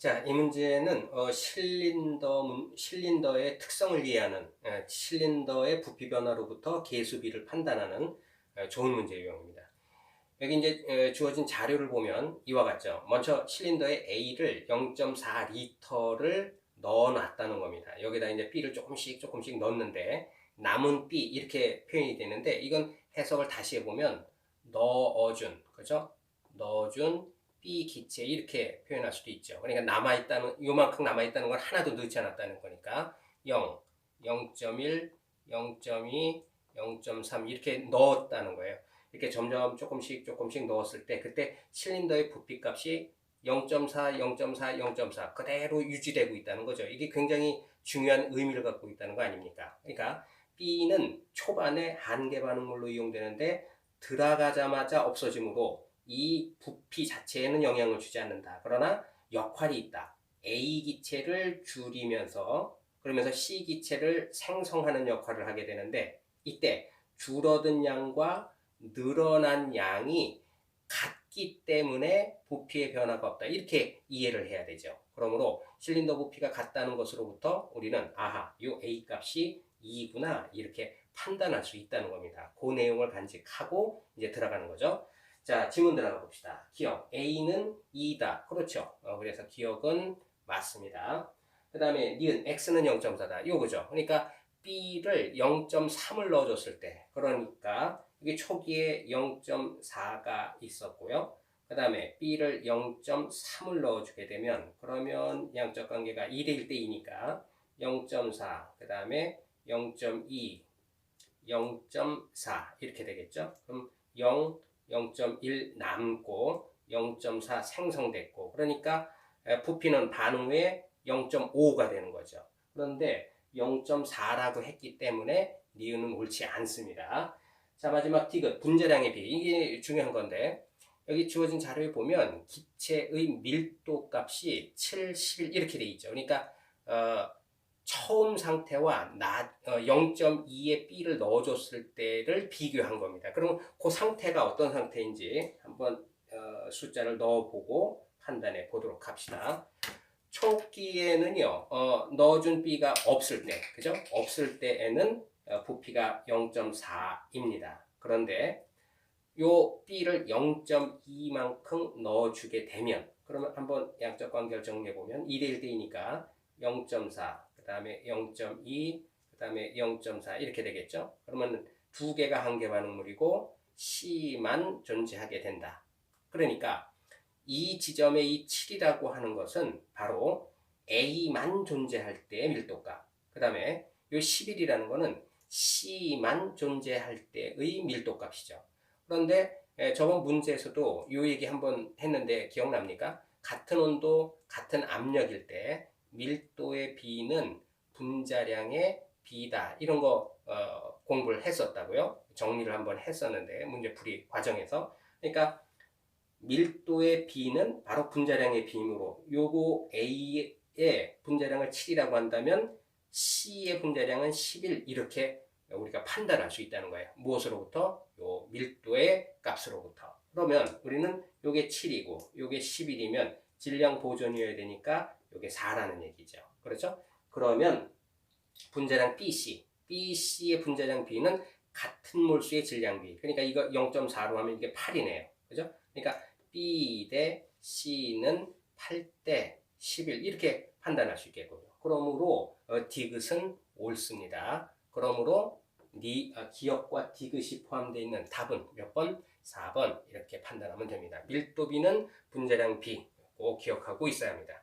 자, 이 문제는 어, 실린더 문- 실린더의 특성을 이해하는 에, 실린더의 부피 변화로부터 계수비를 판단하는 에, 좋은 문제 유형입니다. 여기 이제 에, 주어진 자료를 보면 이와 같죠. 먼저 실린더에 A를 0.4 리터를 넣어놨다는 겁니다. 여기다 이제 B를 조금씩 조금씩 넣는데 남은 B 이렇게 표현이 되는데 이건 해석을 다시 해보면 넣어준 그죠? 넣어준 B 기체 이렇게 표현할 수도 있죠. 그러니까 남아 있다는, 요만큼 남아 있다는 건 하나도 넣지 않았다는 거니까 0, 0.1, 0.2, 0.3 이렇게 넣었다는 거예요. 이렇게 점점 조금씩 조금씩 넣었을 때 그때 실린더의 부피 값이 0.4, 0.4, 0.4 그대로 유지되고 있다는 거죠. 이게 굉장히 중요한 의미를 갖고 있다는 거 아닙니까? 그러니까 B는 초반에 한계 반응물로 이용되는데 들어가자마자 없어지므로 이 부피 자체에는 영향을 주지 않는다. 그러나 역할이 있다. A 기체를 줄이면서 그러면서 C 기체를 생성하는 역할을 하게 되는데 이때 줄어든 양과 늘어난 양이 같기 때문에 부피의 변화가 없다. 이렇게 이해를 해야 되죠. 그러므로 실린더 부피가 같다는 것으로부터 우리는 아하, 이 A 값이 2구나 이렇게 판단할 수 있다는 겁니다. 그 내용을 간직하고 이제 들어가는 거죠. 자, 지문 들어가 봅시다. 기억 A는 2다. 그렇죠. 어, 그래서 기억은 맞습니다. 그 다음에 니은 X는 0.4다. 요거죠. 그러니까 B를 0.3을 넣어줬을 때 그러니까 이게 초기에 0.4가 있었고요. 그 다음에 B를 0.3을 넣어주게 되면 그러면 양적 관계가 2대 1대 2니까 0.4, 그 다음에 0.2, 0.4 이렇게 되겠죠. 그럼 0, 0.1 남고 0.4 생성됐고 그러니까 에, 부피는 반응 후에 0.5가 되는 거죠. 그런데 0.4라고 했기 때문에 니은은 옳지 않습니다. 자 마지막 디귿 분자량의 비 이게 중요한 건데 여기 주어진 자료에 보면 기체의 밀도 값이 7, 11 이렇게 돼 있죠. 그러니까 어, 처음 상태와 낮, 어, 0.2의 B를 넣어줬을 때를 비교한 겁니다. 그럼 그 상태가 어떤 상태인지 한번 어, 숫자를 넣어보고 판단해 보도록 합시다. 초기에는요, 어, 넣어준 B가 없을 때, 그죠? 없을 때에는 어, 부피가 0.4입니다. 그런데 요 B를 0.2만큼 넣어주게 되면, 그러면 한번 양적 관계를 정리해 보면 2대 1대이니까 0.4, 그 다음에 0.2, 그 다음에 0.4 이렇게 되겠죠? 그러면 두 개가 한계 반응물이고 C만 존재하게 된다. 그러니까 이 지점의 이 7이라고 하는 것은 바로 A만 존재할 때의 밀도값. 그 다음에 이 11이라는 것은 C만 존재할 때의 밀도값이죠. 그런데 에, 저번 문제에서도 이 얘기 한번 했는데 기억납니까? 같은 온도, 같은 압력일 때 밀도의 B는 분자량의 B다. 이런 거 어, 공부를 했었다고요. 정리를 한번 했었는데 문제풀이 과정에서. 그러니까 밀도의 B는 바로 분자량의 B이므로 요거 A의 분자량을 7이라고 한다면 C의 분자량은 11 이렇게 우리가 판단할 수 있다는 거예요. 무엇으로부터? 요 밀도의 값으로부터. 그러면 우리는 요게 7이고 요게 11이면 질량 보존이어야 되니까 요게 4라는 얘기죠. 그렇죠? 그러면 분자량 BC, BC의 분자량 B는 같은 몰수의 질량 B. 그러니까 이거 0.4로 하면 이게 8이네요. 그죠? 그러니까 B 대 C는 8대 11 이렇게 판단할 수 있겠군요. 그러므로 어, 디귿은 옳습니다. 그러므로 니, 아, 기억과 디귿이 포함되어 있는 답은 몇 번? 4번 이렇게 판단하면 됩니다. 밀도비는 분자량 B 꼭 기억하고 있어야 합니다.